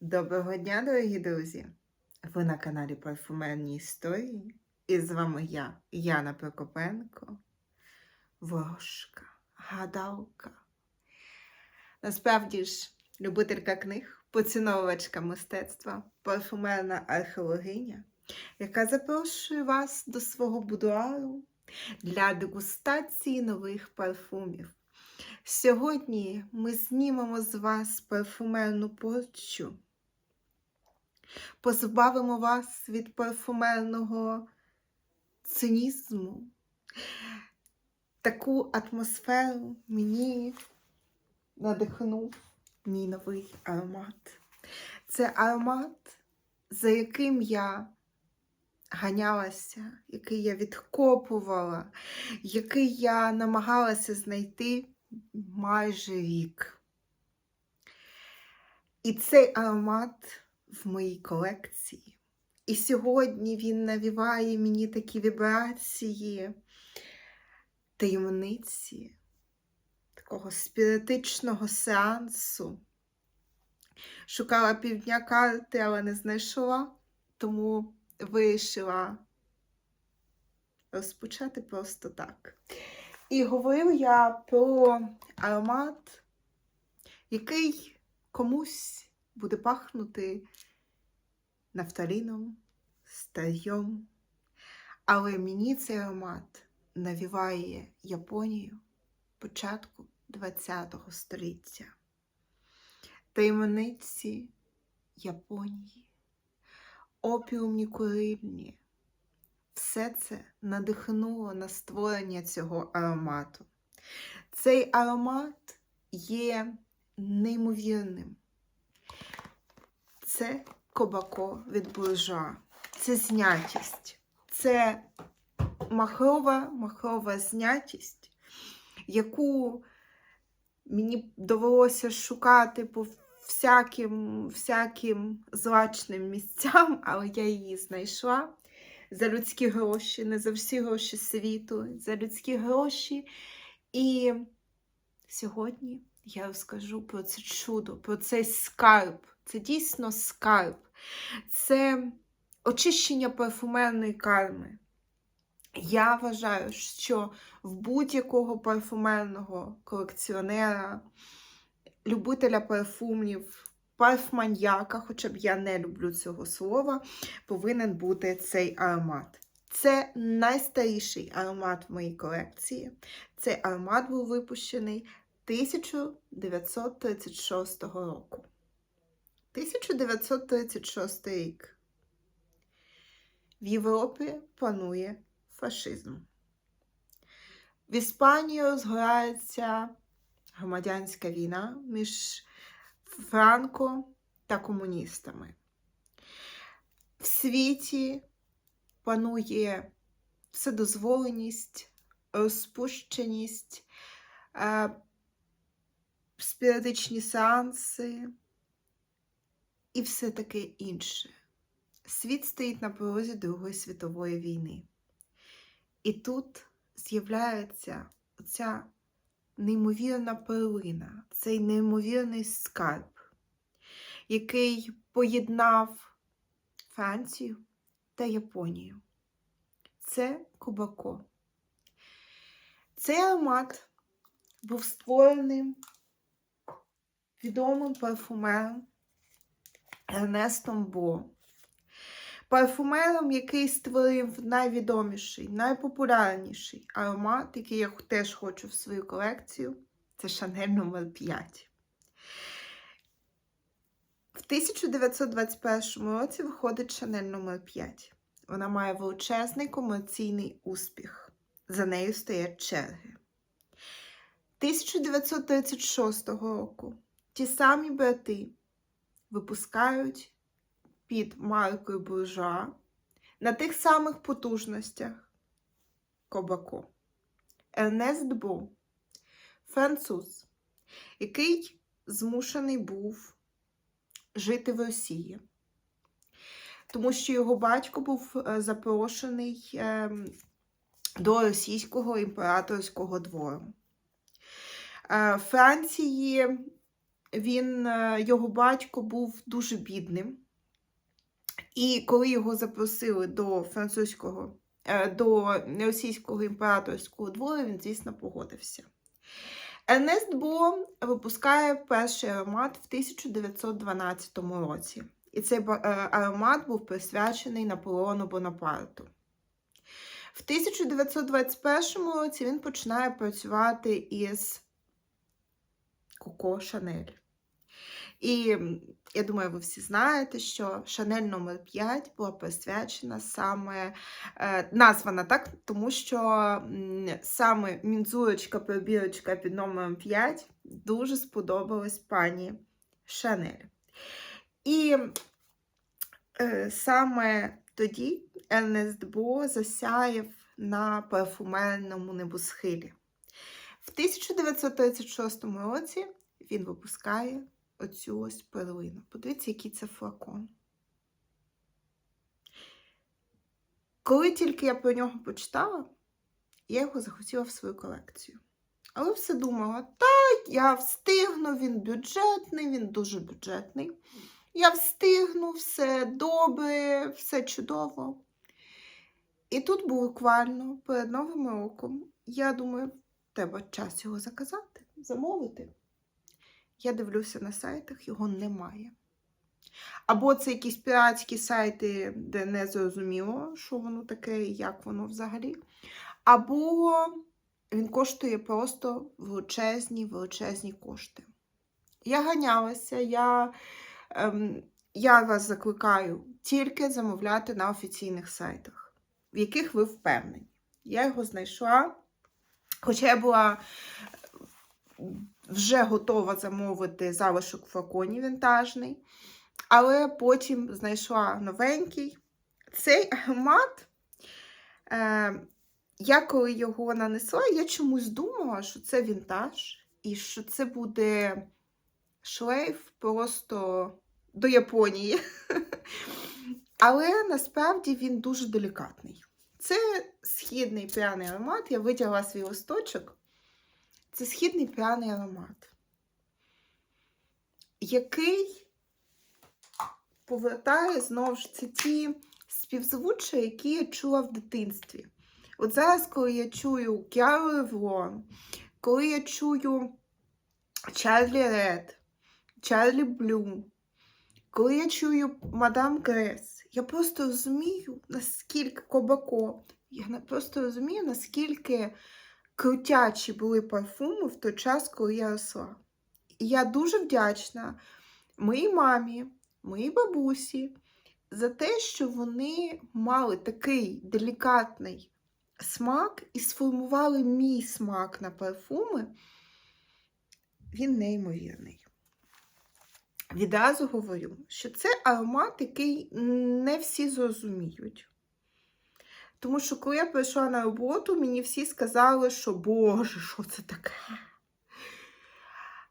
Доброго дня, дорогі друзі! Ви на каналі Парфумерні Історії. І з вами я, Яна Прокопенко, ворожка, гадалка. Насправді ж, любителька книг, поціновувачка мистецтва, парфумерна археологиня, яка запрошує вас до свого будуару для дегустації нових парфумів. Сьогодні ми знімемо з вас парфумерну порчу, позбавимо вас від парфумерного цинізму. Таку атмосферу мені надихнув мій новий аромат. Це аромат, за яким я ганялася, який я відкопувала, який я намагалася знайти майже рік. І цей аромат в моїй колекції. І сьогодні він навіває мені такі вібрації, таємниці, такого спіритичного сеансу. Шукала півдня карти, але не знайшла, тому вирішила розпочати просто так. І говорю я про аромат, який комусь буде пахнути нафталіном, старьом. Але мені цей аромат навіває Японію початку ХХ століття. Таємниці Японії, опіумні курильні. Все це надихнуло на створення цього аромату. Цей аромат є неймовірним. Це кобако від буржуа, це знятість, це махрова, махрова знятість, яку мені довелося шукати по всяким, всяким злачним місцям, але я її знайшла за людські гроші, не за всі гроші світу, за людські гроші. І сьогодні я розкажу про це чудо, про цей скарб. Це дійсно скарб, це очищення парфумерної карми. Я вважаю, що в будь-якого парфумерного колекціонера, любителя парфумів, парфманьяка, хоча б я не люблю цього слова, повинен бути цей аромат. Це найстаріший аромат в моїй колекції. Цей аромат був випущений 1936 року. 1936 рік. В Європі панує фашизм. В Іспанії розгорається громадянська війна між Франко та комуністами. В світі панує вседозволеність, розпущеність, е, спіритичні сеанси і все таке інше. Світ стоїть на порозі Другої світової війни. І тут з'являється оця неймовірна перлина, цей неймовірний скарб, який поєднав Францію та Японію. Це Кубако. Цей аромат був створений відомим парфумером Ернестом Бо. Парфумером, який створив найвідоміший, найпопулярніший аромат, який я теж хочу в свою колекцію, це Шанель номер 5 В 1921 році виходить Шанель номер 5 Вона має величезний комерційний успіх. За нею стоять черги. 1936 року ті самі брати випускають під маркою буржуа на тих самих потужностях Кобако. Ернест Бо, француз, який змушений був жити в Росії, тому що його батько був е, запрошений ем, до російського імператорського двору. Е, Франції він, е, його батько був дуже бідним. І коли його запросили до французького, е, до російського імператорського двору, він, звісно, погодився. Ернест Бо випускає перший аромат в 1912 році. І цей е, аромат був присвячений Наполеону Бонапарту. В 1921 році він починає працювати із Коко Шанель. І я думаю, ви всі знаєте, що Шанель номер 5 була присвячена саме е, названа так, тому що саме мінзурочка, пробірочка під номером 5 дуже сподобалась пані Шанель. І е, саме тоді Ернест Бо засяяв на парфумерному небосхилі. В 1936 році він випускає оцю ось перлину. Подивіться, який це флакон. Коли тільки я про нього почитала, я його захотіла в свою колекцію. Але все думала, так, я встигну, він бюджетний, він дуже бюджетний. Я встигну, все добре, все чудово. І тут буквально перед Новим роком, я думаю, треба час його заказати, замовити. Я дивлюся на сайтах, його немає. Або це якісь піратські сайти, де не зрозуміло, що воно таке і як воно взагалі. Або він коштує просто величезні, величезні кошти. Я ганялася, я, ем, я вас закликаю тільки замовляти на офіційних сайтах, в яких ви впевнені. Я його знайшла, хоча я була вже готова замовити залишок флаконів вінтажний, але потім знайшла новенький. Цей аромат, е, я коли його нанесла, я чомусь думала, що це вінтаж, і що це буде шлейф просто до Японії. Але насправді він дуже делікатний. Це східний пряний аромат, я витягла свій листочок. Це східний пряний аромат, який повертає знову ж це ті співзвуччя, які я чула в дитинстві. От зараз, коли я чую Кіару Ревлон, коли я чую Чарлі Ред, Чарлі Блю, коли я чую Мадам Грес, я просто розумію, наскільки Кобако, я просто розумію, наскільки крутячі були парфуми в той час, коли я росла. І я дуже вдячна моїй мамі, моїй бабусі за те, що вони мали такий делікатний смак і сформували мій смак на парфуми. Він неймовірний. Відразу говорю, що це аромат, який не всі зрозуміють. Тому що коли я прийшла на роботу, мені всі сказали, що Боже, що це таке?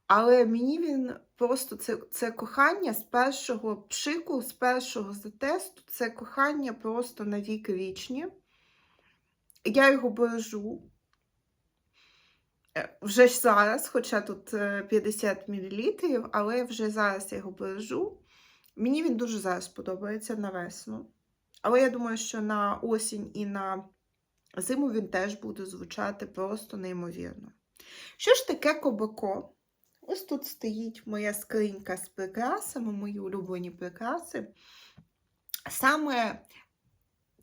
Але мені він просто це, це кохання з першого пшику, з першого затесту, це кохання просто на вік вічні. Я його бережу. Е, Вже ж зараз, хоча тут е, 50 мл, але вже зараз я його бережу. Мені він дуже зараз подобається на весну. Але я думаю, що на осінь і на зиму він теж буде звучати просто неймовірно. Що ж таке кобако? Ось тут стоїть моя скринька з прикрасами, мої улюблені прикраси. Саме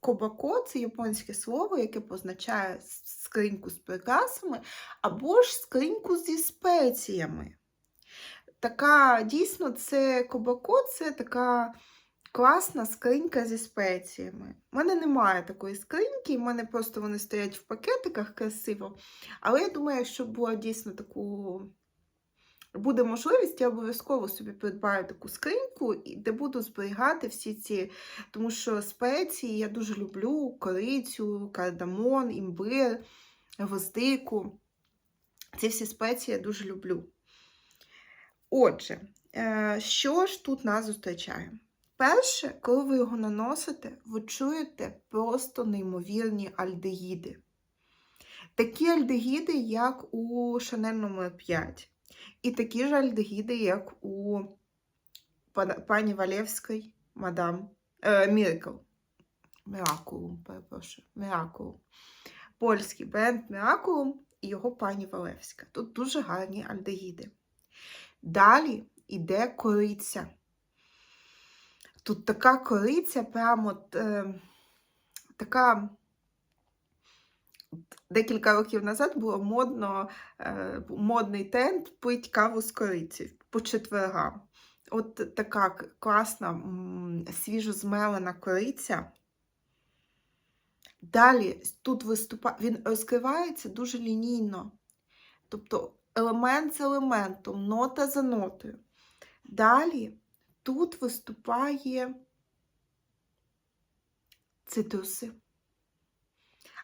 кобако це японське слово, яке позначає скриньку з прикрасами, або ж скриньку зі спеціями. Така, дійсно, це кобако це така класна скринька зі спеціями. У мене немає такої скриньки, в мене просто вони стоять в пакетиках красиво. Але я думаю, якщо була дійсно таку. Буде можливість, я обов'язково собі придбаю таку скриньку, де буду зберігати всі ці, тому що спеції я дуже люблю корицю, кардамон, імбир, гвоздику. Ці всі спеції я дуже люблю. Отже, е, що ж тут нас зустрічає? Перше, коли ви його наносите, ви чуєте просто неймовірні альдегіди. Такі альдегіди, як у Chanel номер 5. І такі ж альдегіди, як у пані Валєвської, мадам е, Міракл. Міракулум, перепрошую. Міракулум. Польський бренд Міракулум і його пані Валевська. Тут дуже гарні альдегіди. Далі йде кориця. Тут така кориця, прямо е, така. Декілька років назад було модно, е, модний тренд пить каву з кориці по четвергам. От така класна, м, свіжо змелена кориця. Далі тут виступає, він розкривається дуже лінійно. Тобто елемент з елементом, нота за нотою. Далі тут виступає цитруси.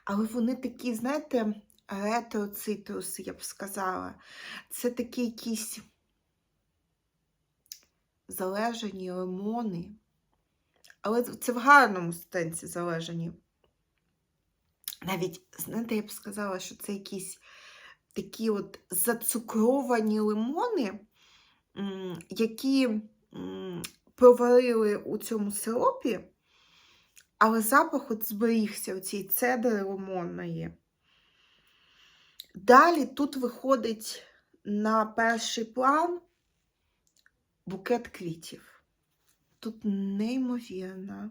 Але вони такі, знаєте, ретро-цитруси, я б сказала. Це такі якісь залежані лимони. Але це в гарному сенсі залежані. Навіть, знаєте, я б сказала, що це якісь такі от зацукровані лимони, які проварили у цьому сиропі, але запах от зберігся у цій цедри лимонної. Далі тут виходить на перший план букет квітів. Тут неймовірна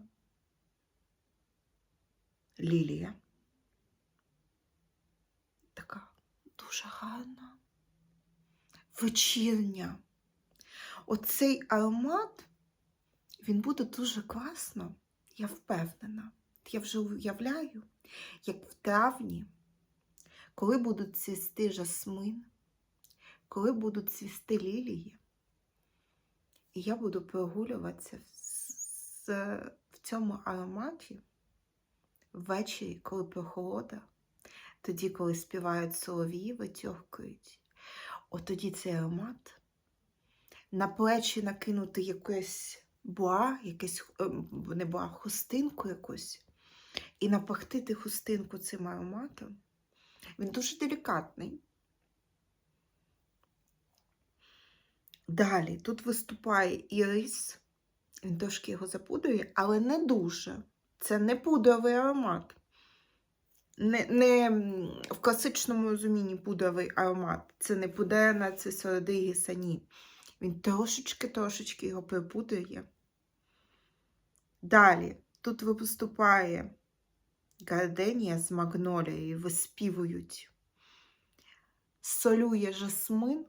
лілія. Така дуже гарна, вечірня. Оцей аромат, він буде дуже класно, я впевнена. Я вже уявляю, як в травні, коли будуть цвісти жасмин, коли будуть цвісти лілії, і я буду прогулюватися з- в цьому ароматі ввечері, коли прохолода, тоді, коли співають солов'ї, витьохкують. От тоді цей аромат на плечі накинути якесь буа, якесь ем, не буа, хустинку якусь, і напахтити хустинку цим ароматом. Він дуже делікатний. Далі тут виступає ірис, він трошки його запудрює, але не дуже. Це не пудровий аромат. Не, не в класичному розумінні пудровий аромат. Це не пудерна, це солодигіса, ні. Він трошечки-трошечки його припудрює. Далі тут виступає гарденія з магнолією, виспівують. Солює жасмин.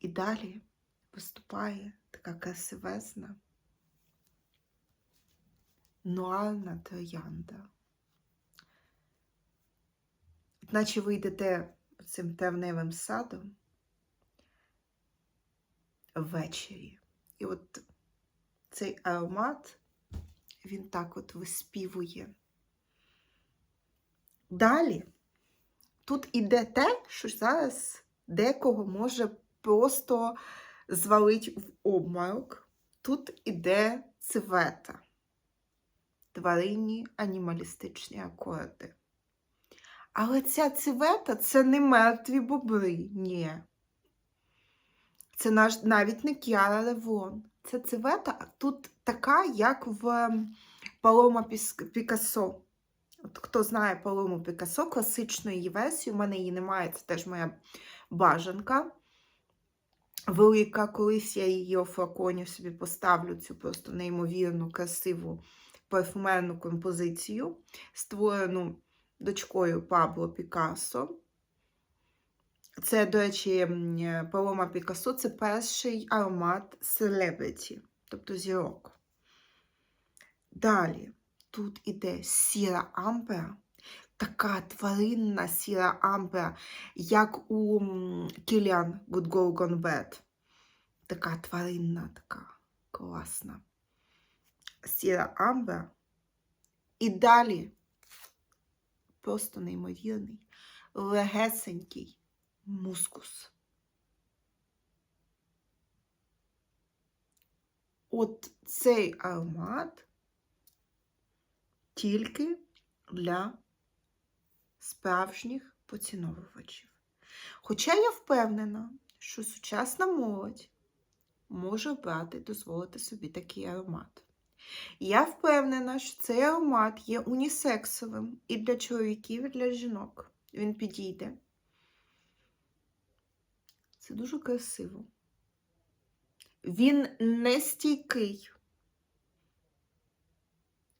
І далі виступає така красивезна, нуарна троянда. Наче ви йдете цим травневим садом ввечері. І от цей аромат, він так от виспівує. Далі тут іде те, що зараз декого може просто звалить в обморок. Тут іде цвета, тваринні анімалістичні акорди. Але ця цвета це не мертві бобри, ні. Це наш, навіть не Кіара Левон. Це цвета тут така, як в Палома Пікассо. От хто знає Палому Пікассо, класичну її версію, у мене її немає, це теж моя бажанка. Велика, колись я її у флаконі собі поставлю, цю просто неймовірну, красиву парфумерну композицію, створену дочкою Пабло Пікассо. Це, до речі, Палома Пікассо це перший аромат селебриті, тобто зірок. Далі тут іде сіра амбра, така тваринна сіра амбра, як у Кіліан Good Girl Gone Bad. Така тваринна, така класна. Сіра амбра. І далі просто неймовірний, легесенький мускус. От цей аромат тільки для справжніх поціновувачів. Хоча я впевнена, що сучасна молодь може брати, дозволити собі такий аромат. Я впевнена, що цей аромат є унісексовим і для чоловіків, і для жінок. Він підійде. Це дуже красиво. Він не стійкий.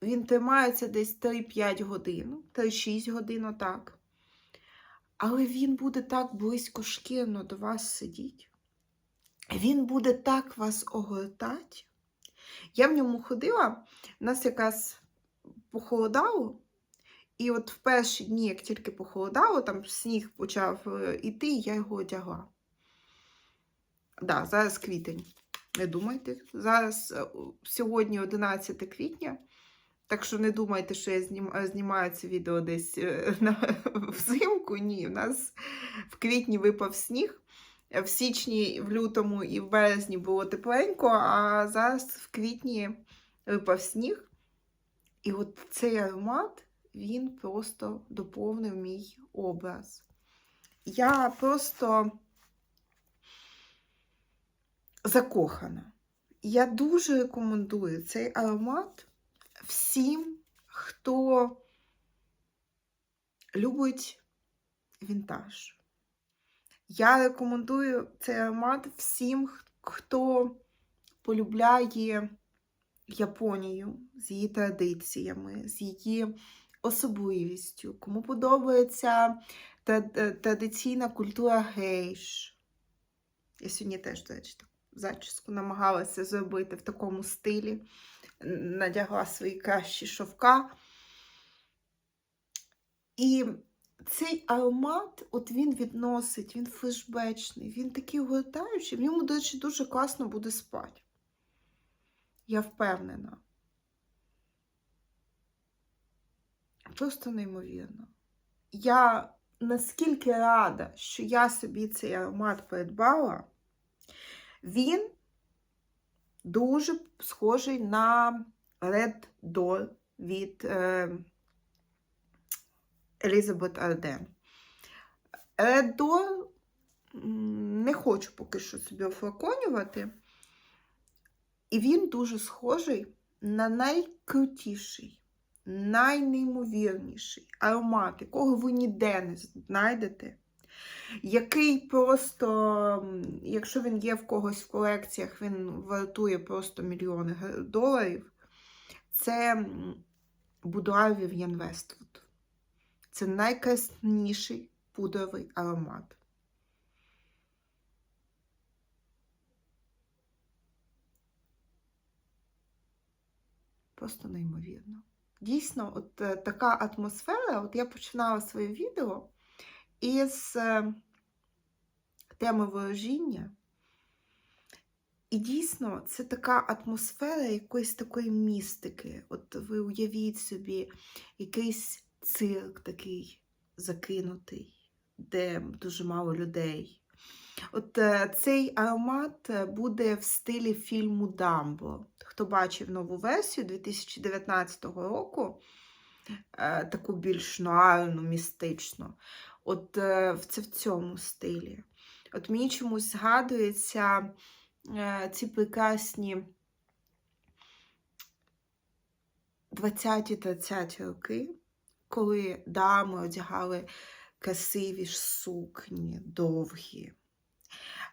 Він тримається десь 3-5 годин, 3-6 годин, отак. Але він буде так близько шкірно до вас сидіти. Він буде так вас огортати. Я в ньому ходила, нас якраз похолодало, і от в перші дні, як тільки похолодало, там сніг почав е, іти, я його одягла. Да, зараз квітень. Не думайте. Зараз е, сьогодні 11 квітня. Так що не думайте, що я е, знімаю це відео десь е, на, взимку. Ні, у нас в квітні випав сніг. В січні, в лютому і в березні було тепленько, а зараз в квітні випав сніг. І от цей аромат він просто доповнив мій образ. Я просто закохана. Я дуже рекомендую цей аромат всім, хто любить вінтаж. Я рекомендую цей аромат всім, хто полюбляє Японію з її традиціями, з її особливістю, кому подобається традиційна культура гейш. Я сьогодні теж, до речі, таку зачіску намагалася зробити в такому стилі. Надягла свої кращі шовка. І цей аромат, от він відносить, він флешбечний, він такий огортаючий, в ньому, до речі, дуже класно буде спати. Я впевнена. Просто неймовірно. Я наскільки рада, що я собі цей аромат придбала, він дуже схожий на Red Door від е, Елізабет Арден. Red м, не хочу поки що собі офлаконювати. І він дуже схожий на найкрутіший, найнеймовірніший аромат, якого ви ніде не знайдете. Який просто, якщо він є в когось в колекціях, він вартує просто мільйони доларів. Це Boudoir Vivienne Westwood. Це найкрасніший пудровий аромат. Просто неймовірно. Дійсно, от е, така атмосфера. От я починала своє відео із е, теми ворожіння. І дійсно, це така атмосфера якоїсь такої містики. От ви уявіть собі якийсь цирк такий закинутий, де дуже мало людей. От е, цей аромат буде в стилі фільму Дамбо. Хто бачив нову версію 2019 року, е, таку більш нуарну, містичну, от е, це в цьому стилі. От мені чомусь згадується е, ці прекрасні 20-30 роки, коли дами одягали красиві ж сукні, довгі.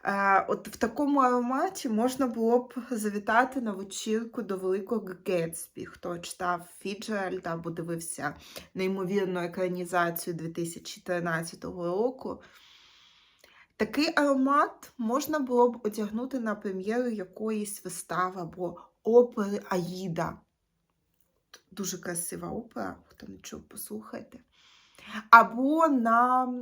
Е, От в такому ароматі можна було б завітати на вечірку до Великого Гетсбі, хто читав Фіджеральда або дивився неймовірну екранізацію 2013 року. Такий аромат можна було б одягнути на прем'єру якоїсь вистави або опери Аїда. Дуже красива опера, хто не чув, послухайте. Або на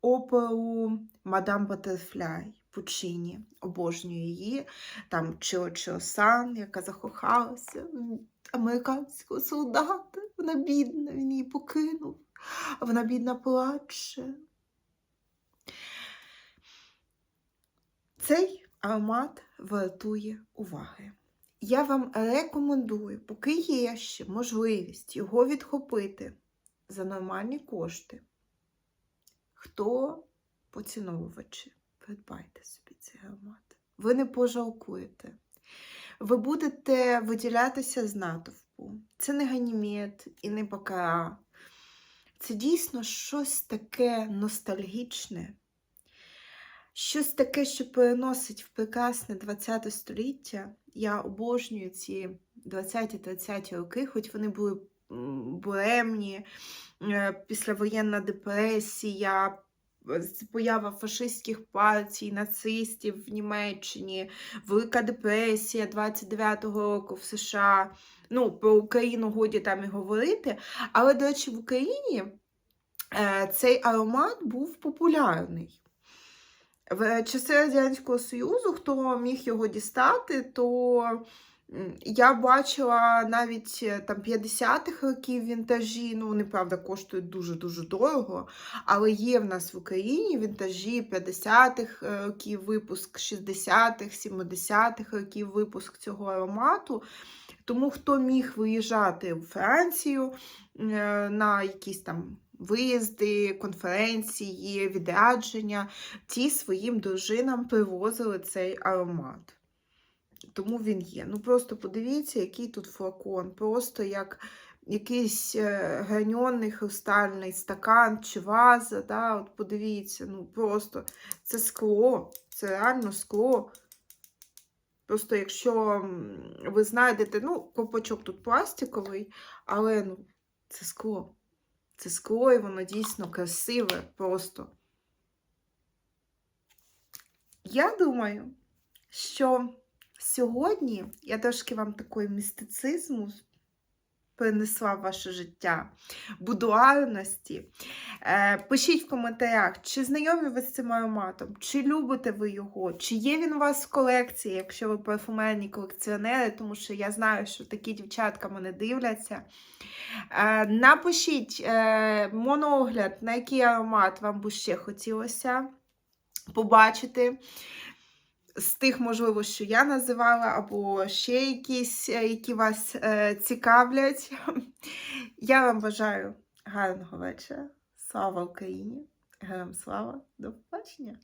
оперу Мадам Батерфляй Пучині. Обожнюю її. Там Чо Чо Сан, яка закохалася в американського солдата. Вона бідна, він її покинув. А вона бідна плаче. Цей аромат вартує уваги. Я вам рекомендую, поки є ще можливість його відхопити за нормальні кошти. Хто поціновувачі, придбайте собі цей аромат. Ви не пожалкуєте. Ви будете виділятися з натовпу. Це не ганімет і не бакара. Це дійсно щось таке ностальгічне, щось таке, що переносить в прекрасне ХХ століття. Я обожнюю ці 20-30 роки, хоч вони були буремні, е, післявоєнна депресія, поява фашистських партій, нацистів в Німеччині, Велика депресія 29-го року в США. Ну, про Україну годі там і говорити. Але, до речі, в Україні е, цей аромат був популярний. В часи Радянського Союзу, хто міг його дістати, то я бачила навіть е, там 50-х років вінтажі. Ну, вони, правда, коштують дуже-дуже дорого. Але є в нас в Україні вінтажі 50-х е, років випуск, 60-х, 70-х років випуск цього аромату. Тому хто міг виїжджати у Францію е, на якісь там виїзди, конференції, відрядження, ті своїм дружинам привозили цей аромат. Тому він є. Ну просто подивіться, який тут флакон. Просто як якийсь е, граньонний хрустальний стакан чи ваза. Да? От подивіться, ну просто це скло, це реально скло. Просто якщо ви знайдете, ну, копачок тут пластиковий, але ну, це скло. Це скло, і воно дійсно красиве просто. Я думаю, що сьогодні я трошки вам такий містицизму принесла в ваше життя, будуарності. Е, пишіть в коментарях, чи знайомі ви з цим ароматом, чи любите ви його, чи є він у вас в колекції, якщо ви парфумерні колекціонери, тому що я знаю, що такі дівчатка мене дивляться. Е, напишіть е, моноогляд, на який аромат вам би ще хотілося побачити. З тих, можливо, що я називала, або ще якісь, е, які вас е, цікавлять. Я вам бажаю гарного вечора. Слава Україні! Героям слава! До побачення!